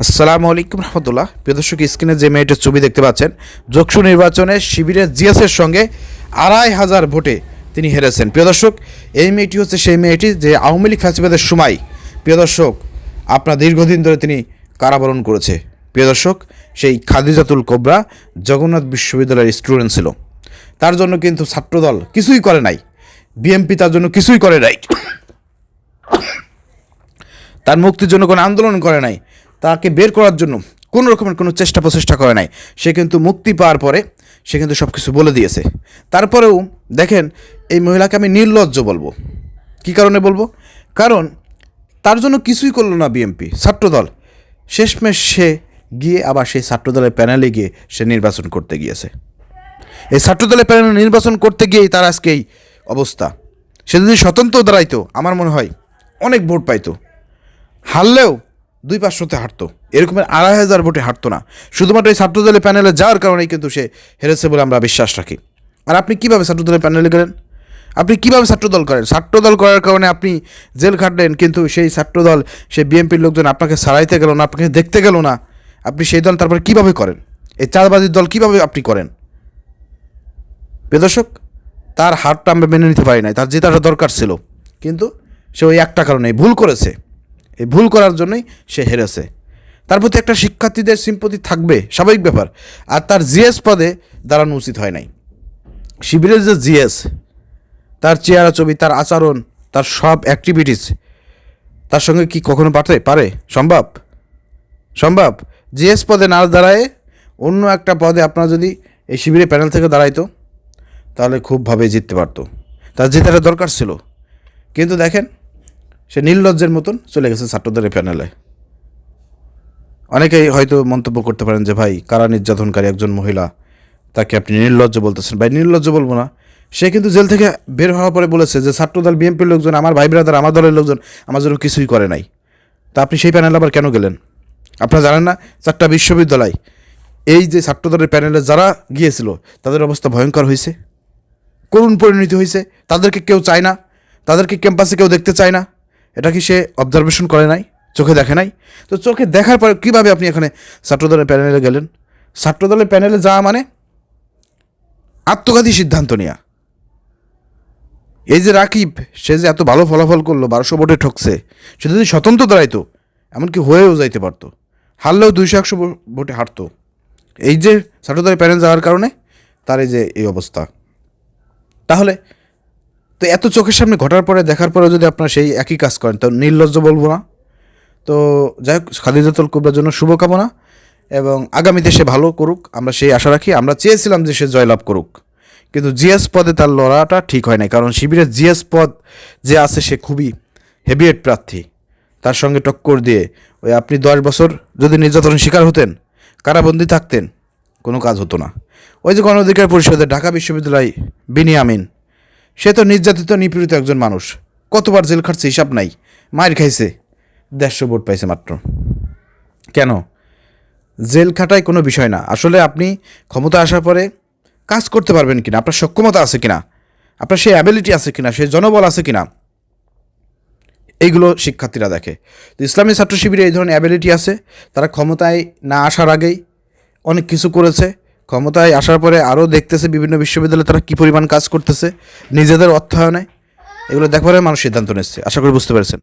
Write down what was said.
আসসালামু আলাইকুম রহমতুল্লাহ। প্রিয় দর্শক স্ক্রিনে যে মেয়েটির ছবি দেখতে পাচ্ছেন যোগসু নির্বাচনে শিবিরের জিএসের সঙ্গে আড়াই হাজার ভোটে তিনি হেরেছেন। প্রিয় দর্শক, এই মেয়েটি হচ্ছে সেই মেয়েটি যে আওয়ামী লীগ ফ্যাসিবাদের সময়, প্রিয় দর্শক, আপনার দীর্ঘদিন ধরে তিনি কারাবরণ করেছে। প্রিয় দর্শক, সেই খাদিজাতুল কোবরা জগন্নাথ বিশ্ববিদ্যালয়ের স্টুডেন্ট ছিল। তার জন্য কিন্তু ছাত্রদল কিছুই করে নাই। বিএমপি তার জন্য কিছুই করে নাই। তার মুক্তির জন্য কোনো আন্দোলন করে নাই। তাকে বের করার জন্য কোনো রকমের কোনো চেষ্টা প্রচেষ্টা করে নাই। সে কিন্তু মুক্তি পাওয়ার পরে সে কিন্তু সব কিছু বলে দিয়েছে। তারপরেও দেখেন, এই মহিলাকে আমি নির্লজ্জ বলব। কী কারণে বলব? কারণ তার জন্য কিছুই করল না বিএমপি ছাত্রদল। শেষমেশ সে গিয়ে আবার সেই ছাত্রদলের প্যানেলে গিয়ে সে নির্বাচন করতে গিয়েছে। এই ছাত্রদলের প্যানেলে নির্বাচন করতে গিয়েই তার আজকে এই অবস্থা। সে যদি স্বতন্ত্র দাঁড়াইতো, আমার মনে হয় অনেক ভোট পাইতো। হারলেও দুই পাঁচশোতে হারতো। এরকমের আড়াই হাজার ভোটে হারতো না। শুধুমাত্র এই ছাত্রদলের প্যানেলে যাওয়ার কারণেই কিন্তু সে হেরেছে বলে আমরা বিশ্বাস রাখি। আর আপনি কীভাবে ছাত্রদলের প্যানেলে গেলেন? আপনি কীভাবে ছাত্রদল করেন? ছাত্রদল করার কারণে আপনি জেল খাটলেন, কিন্তু সেই ছাত্রদল, সেই বিএনপির লোকজন আপনাকে সারাইতে গেল না, আপনাকে দেখতে গেল না। আপনি সেই দল তারপরে কীভাবে করেন? এই চাঁদবাজির দল কীভাবে আপনি করেন? প্রিয় দর্শক, তার হারটা আমরা মেনে নিতে পারি নাই, তার জেতাটা দরকার ছিল। কিন্তু সে ওই একটা কারণে ভুল করেছে। এই ভুল করার জন্যই সে হেরেছে। তার প্রতি একটা শিক্ষার্থীদের সিম্পতি থাকবে, স্বাভাবিক ব্যাপার। আর তার জিএস পদে দাঁড়ানো উচিত হয় নাই। শিবিরের যে জিএস, তার চেহারা ছবি, তার আচরণ, তার সব অ্যাক্টিভিটিস তার সঙ্গে কি কখনো পারতে পারে? সম্ভব? সম্ভব? জিএস পদে না দাঁড়ায় অন্য একটা পদে আপনারা যদি এই শিবিরের প্যানেল থেকে দাঁড়াইতো, তাহলে খুবভাবে জিততে পারতো। তার জেতাটা দরকার ছিল। কিন্তু দেখেন সে নির্লজ্জের মতন চলে গেছে ছাত্রদের প্যানেলে অনেকেই হয়তো মন্তব্য করতে পারেন যে, ভাই, কারা নির্যাতনকারী একজন মহিলা? তাকে আপনি নির্লজ্জ বলতেছেন। ভাই, নির্লজ্জ বলব না। সে কিন্তু জেল থেকে বের হওয়ার পরে বলেছে যে, ছাত্রদল, বিএনপির লোকজন, আমার ভাই ব্রাদার আমার দলের লোকজন আমার জন্য কিছুই করে নাই। তা আপনি সেই প্যানেলে আবার কেন গেলেন? আপনারা জানেন না, চারটা বিশ্ববিদ্যালয়, এই যে ছাত্রদলের প্যানেলে যারা গিয়েছিল, তাদের অবস্থা ভয়ঙ্কর হয়েছে। করুণ পরিণতি হয়েছে। তাদেরকে কেউ চায় না। তাদেরকে ক্যাম্পাসে কেউ দেখতে চায় না। এটা কি সে অবজারভেশন করে নাই? চোখে দেখে নাই? তো চোখে দেখার পরে কীভাবে আপনি এখানে ছাত্রদলের প্যানেলে গেলেন? ছাত্রদলের প্যানেলে যাওয়া মানে আত্মঘাতী সিদ্ধান্ত নেওয়া এই যে রাকিব, সে যে এত ভালো ফলাফল করল, বারোশো ভোটে ঠকছে, সে যদি স্বতন্ত্র দাঁড়াইতো, এমনকি হয়েও যাইতে পারতো, হারলেও দুইশো একশো ভোটে হারতো। এই যে ছাত্রদলের প্যানেল যাওয়ার কারণে তার এই যে এই অবস্থা। তাহলে তো এত চোখের সামনে ঘটার পরে, দেখার পরে যদি আপনারা সেই একই কাজ করেন, তো নির্লজ্জ বলব না। তো যাই হোক, খাদিজাতুল কুবরার জন্য শুভকামনা এবং আগামীতে সে ভালো করুক, আমরা সেই আশা রাখি। আমরা চেয়েছিলাম যে সে জয়লাভ করুক, কিন্তু জিএস পদে তার লড়াটা ঠিক হয় না কারণ শিবিরের জিএস পদ যে আছে, সে খুবই হেভিয়েট প্রার্থী। তার সঙ্গে টক্কর দিয়ে, ওই আপনি দশ বছর যদি নির্যাতনের শিকার হতেন, কারাবন্দি থাকতেন, কোনো কাজ হতো না। ওই যে গণ অধিকার পরিষদের ঢাকা বিশ্ববিদ্যালয়, বিনিয়ামিন সে তো নির্যাতিত, নিপীড়িত একজন মানুষ। কতবার জেল খাটছে, হিসাব নাই। মায়ের খাইছে, দেড়শো ভোট পাইছে মাত্র। কেন? জেল খাটাই কোনো বিষয় না। আসলে আপনি ক্ষমতা আসার পরে কাজ করতে পারবেন কিনা? আপনার সক্ষমতা আছে কিনা? আপনার সেই অ্যাবিলিটি আছে কিনা? সেই জনবল আছে কিনা? এইগুলো শিক্ষার্থীরা দেখে। তো ইসলামী ছাত্র শিবিরে এই ধরনের অ্যাবিলিটি আছে। তারা ক্ষমতায় না আসার আগেই অনেক কিছু করেছে। ক্ষমতায় আসার পরে আরও দেখতেছে বিভিন্ন বিশ্ববিদ্যালয়ে তারা কী পরিমাণ কাজ করতেছে, নিজেদের অর্থায়নে। এগুলো দেখবার মানুষ সিদ্ধান্ত নিচ্ছে। আশা করি বুঝতে পেরেছেন।